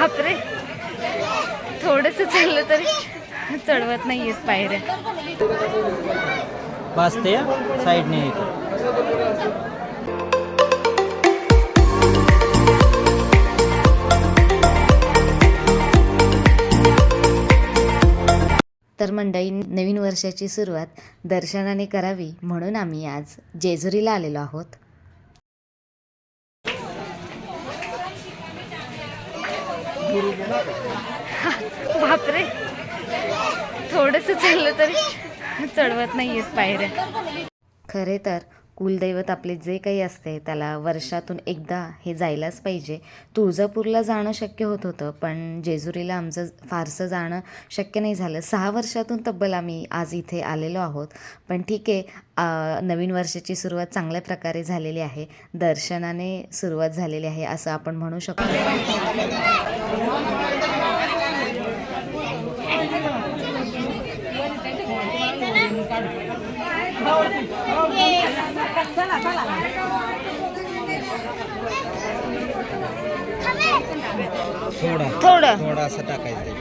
बापरे. थोडंसं चाललं तरी चढवत नाही येत पायऱ्या. वाजते साईडने तर मंडळी नवीन वर्षाची सुरुवात दर्शनाने करावी म्हणून आम्ही आज जेजुरीला आलेलो आहोत. बापरे. थोडंसं चाललं तरी चढवत नाहीयेत पायऱ्या. खरे तर कुलदैवत आपले जे काही असते त्याला वर्षातून एकदा हे जायलाच पाहिजे. तुळजापूरला जाणं शक्य होत होतं पण जेजुरीला आमचं फारसं जाणं शक्य नाही झालं. सहा वर्षातून तब्बल आम्ही आज इथे आलेलो आहोत. पण ठीक आहे नवीन वर्षाची सुरुवात चांगल्या प्रकारे झालेली आहे. दर्शनाने सुरुवात झालेली आहे असं आपण म्हणू शकतो. थोडा थोडं थोडा. असं टाकायचं. ते.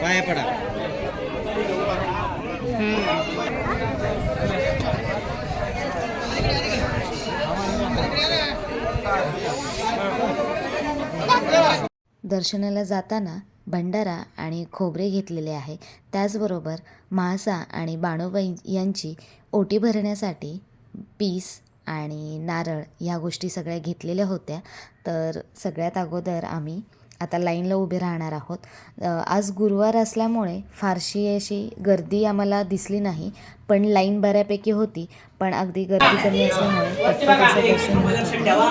पाया पडा. दर्शनाला जाताना भंडारा आणि खोबरे घेतलेले आहे. त्याचबरोबर म्हासा आणि बाणोबाई यांची ओटी भरण्यासाठी पीस आणि नारळ ह्या गोष्टी सगळ्या घेतलेल्या होत्या. तर सगळ्यात अगोदर आम्ही आता लाईनला उभे राहणार आहोत. आज गुरुवार असल्यामुळे फारशी अशी गर्दी आम्हाला दिसली नाही पण लाईन बऱ्यापैकी होती. पण अगदी गर्दी कमी असल्यामुळे पटपट असं दर्शन होत होतं.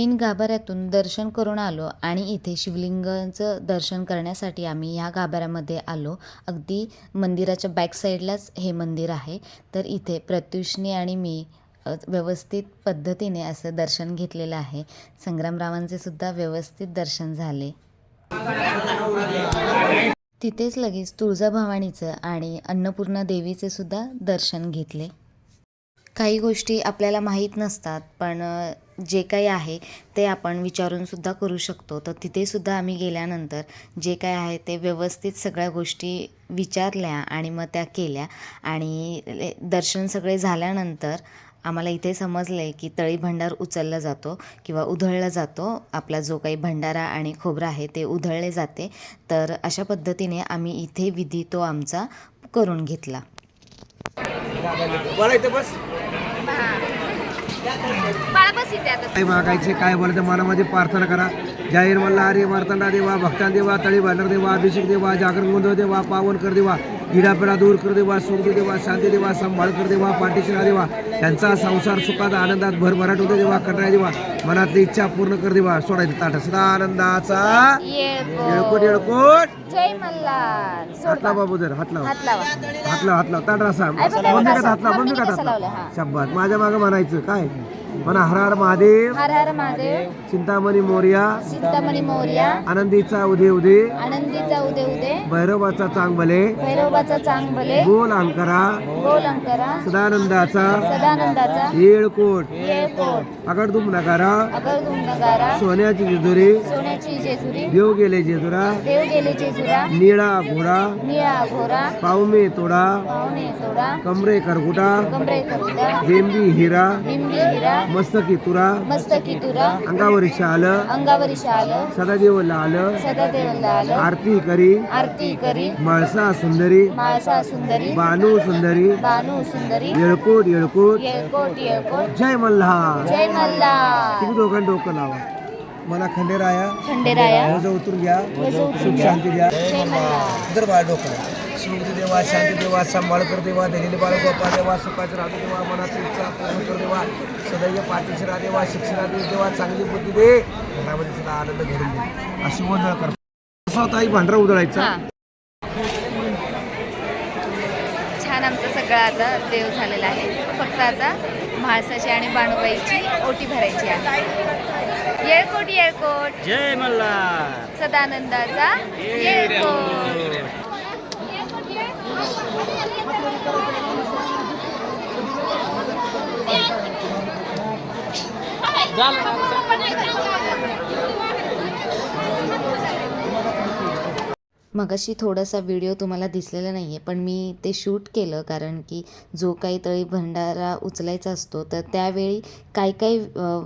मेन गाभाऱ्यातून दर्शन करून आलो आणि इथे शिवलिंगाचं दर्शन करण्यासाठी आम्ही ह्या गाभाऱ्यामध्ये आलो. अगदी मंदिराच्या बॅक साईडलाच हे मंदिर आहे. तर इथे प्रत्युषणी आणि मी व्यवस्थित पद्धतीने असं दर्शन घेतलेलं आहे. संग्रामरावांचे सुद्धा व्यवस्थित दर्शन झाले. तिथेच लगेच तुळजाभवानीचं आणि अन्नपूर्णा देवीचे सुद्धा दर्शन घेतले. काही गोष्टी आपल्याला माहीत नसतात पण जे काही आहे ते आपण विचारून सुद्धा करू शकतो. तर तिथे सुद्धा आम्ही गेल्यानंतर जे काय आहे ते व्यवस्थित सगळ्या गोष्टी विचारल्या आणि मग त्या केल्या. आणि ले- दर्शन सगळे झाल्यानंतर आम्हाला इथे समजले की तळी भंडार उचलला जातो किंवा उधळला जातो. आपला जो काही भंडारा आणि खोबरा आहे ते उधळले जाते. तर अशा पद्धतीने आम्ही इथे विधी तो आमचा करून घेतला. काय मागायचे काय बोलायचं मनामध्ये प्रार्थना करा. जाहीर मल्ला अरे मार्तंडा देवा भक्तान देवा तळी भांडर देवा अभिषेक देवा जागरण गोंधळ देवा पावन कर देवा इडापिडा दूर कर देवा सुख देवा शांती देवा सांभाळ कर देवा पाठीशी देवा. त्यांचा संसार सुखात आनंदात भरभराट होते देवा करणारा देवा. मनातली इच्छा पूर्ण कर देवा सोडायचं ताट. सदा आनंदाचा येळकोट. येळकोट जय मल्हार. हात लावा बाबू जर हात लावा. हात लावा. हात लावा हात लावा. ताट बंद असं. हात लावा बंद मम्मीने हात कसं लावलंय, हा. शब्बात. माझ्या मागं म्हणायचं काय? म्हणा हर हर महादेव हर हर महादेव चिंतामणी मोर्या सीतामणी मोर्या आनंदीचा उदे उदे आनंदीचा उदे उदे भैरवाचा चांग भले भैरवाचा चांग भले गोल अंकरा गोल अंकरा सदानंदाचा सदानंदाचा येळकोट येळकोट अगडदुम नगारा अगरदुम नगारा सोन्याची जेजुरी सोन्याची जेजुरी देव गेले जेजुरा देव गेले जेजुरा निळा घोडा निळा घोरा पावमे तोडा पाहुणे सोडा कमरे करकुटा कमरे करुदा बेंबी हिरा बिंबी हिरा मस्तकी तुरा मस्तकी तुरा अंगावर शाल अंगावरी शाल सदादेव लाल सदादेव लाल आरती करी आरती करी माळसा सुंदरी माळसा सुंदरी बानू सुंदरी बानू सुंदरी येळकोट येळकोट येळकोट येळकोट जय मल्हार. जय मल्हार. तुम्ही दोघांना डोकं लावा. मला खंडेराया. खंडेराया. वज उतरून घ्या. सुख. शांती द्या इधर बाळ डोकं सुख देवा शांती देवा सांभाळ कर देवा दिलेली बाळ गोपा देवा सुखाचे राहू देवा मनाची इच्छा पूर्ण कर देवा सदैव पाठीशी राहा देवा शिक्षणा दे देवा चांगली बुद्धी दे. घरामध्ये सुद्धा आनंद घडून दे. अशी गोंधळ कर. असा होता भांडरा उधळायचा. छान आमचं सगळं आता देव झालेला आहे. फक्त आता म्हाळसाची आणि बाणूबाईची ओटी भरायची आहे. येळकोट येळकोट जय मल्हार. सदानंदाचा येळकोट झालं. मगाशी थोडासा व्हिडिओ तुम्हाला दिसलेला नाही आहे पण मी ते शूट केलं कारण की जो काही तळी भंडारा उचलायचा असतो तर त्यावेळी काय काय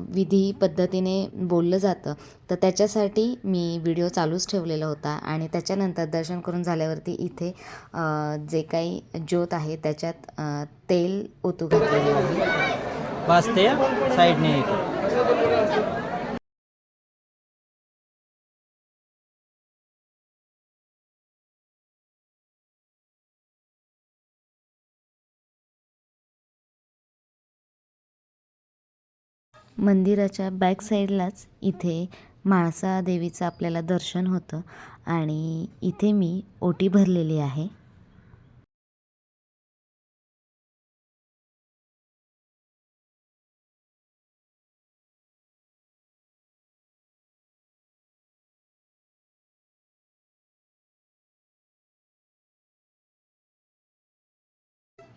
विधी पद्धतीने बोललं जातं. तर त्याच्यासाठी मी व्हिडिओ चालूच ठेवलेला होता आणि त्याच्यानंतर दर्शन करून झाल्यावरती इथे जे काही ज्योत आहे त्याच्यात तेल ओतू घातलेलं आहे. साईडने मंदिराच्या बॅक साईडलाच इथे म्हाळसा देवीचं आपल्याला दर्शन होतं. आणि इथे मी ओटी भरलेली आहे.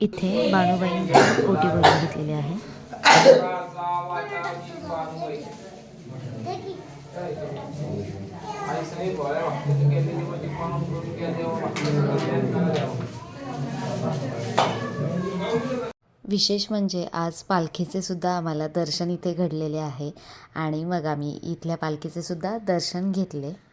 इथे बाणूबाईंची ओटी भरून घेतलेली आहे. विशेष म्हणजे आज पालखीचे सुद्धा आम्हाला दर्शन इथे घडलेले आहे. आणि मग आम्ही इथल्या पालखीचे सुद्धा दर्शन घेतले.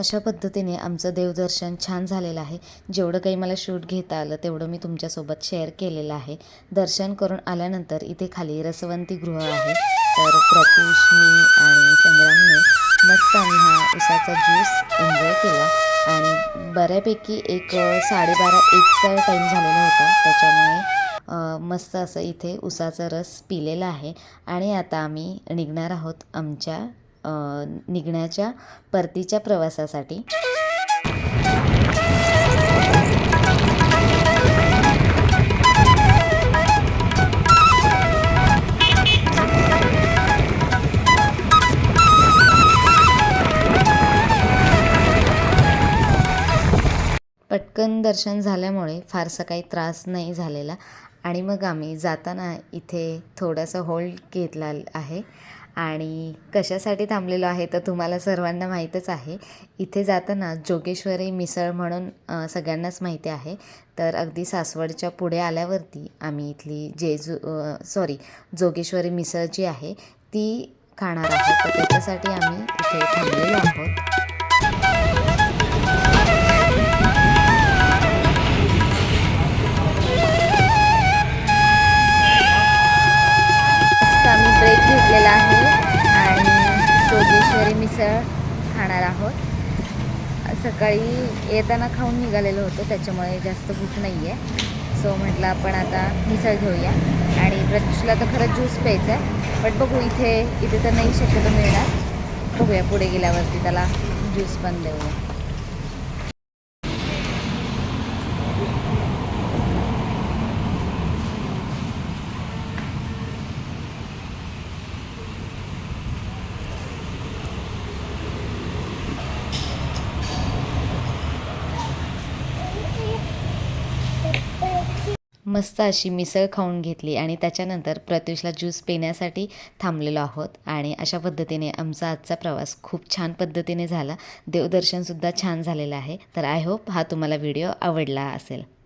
अशा पद्धतीने आमचं देवदर्शन छान झालेलं आहे. जेवढं काही मला शूट घेता आलं तेवढं मी तुमच्यासोबत शेअर केलेलं आहे. दर्शन करून आल्यानंतर इथे खाली रसवंती गृह आहे. तर प्रत्युष मी आणि संग्रामने मस्त आम्ही हा उसाचा ज्यूस एन्जॉय केला. आणि बऱ्यापैकी एक साडेबारा एकचा टाईम झालेला होता. त्याच्यामुळे मस्त असं इथे उसाचा रस पिलेला आहे. आणि आता आम्ही निघणार आहोत आमच्या निघण्याच्या परतीच्या प्रवासासाठी. पटकन दर्शन झाल्यामुळे फारसा काही त्रास नाही झालेला. आणि मग आम्ही जाताना इथे थोडासा होल्ड घेतला आहे. आणि कशासाठी थांबलेलो आहे तर तुम्हाला सर्वांना माहीतच आहे. इथे जाताना जोगेश्वरी मिसळ म्हणून सगळ्यांनाच माहिती आहे. तर अगदी सासवडच्या पुढे आल्यावरती आम्ही इथली जेजू सॉरी जोगेश्वरी मिसळ जी आहे ती खाणार आहोत. तर त्याच्यासाठी आम्ही इथे थांबलेलो आहोत. सकाळी येताना खाऊन निघालेलो होतो त्याच्यामुळे जास्त भूक नाही आहे सो म्हटलं आपण आता मिसळ घेऊया. आणि प्रत्युषला तर खरंच ज्यूस प्यायचा आहे बट बघू इथे इथे तर नाही शक्यतो मिळणार. बघूया पुढे गेल्यावरती त्याला ज्यूस पण देऊया. मस्त अशी मिसळ खाऊन घेतली आणि त्याच्यानंतर प्रत्युषला ज्यूस पिण्यासाठी थांबलेलो आहोत. आणि अशा पद्धतीने आमचा आजचा प्रवास खूप छान पद्धतीने झाला. देवदर्शनसुद्धा छान झालेलं आहे. तर आय होप हा तुम्हाला व्हिडिओ आवडला असेल.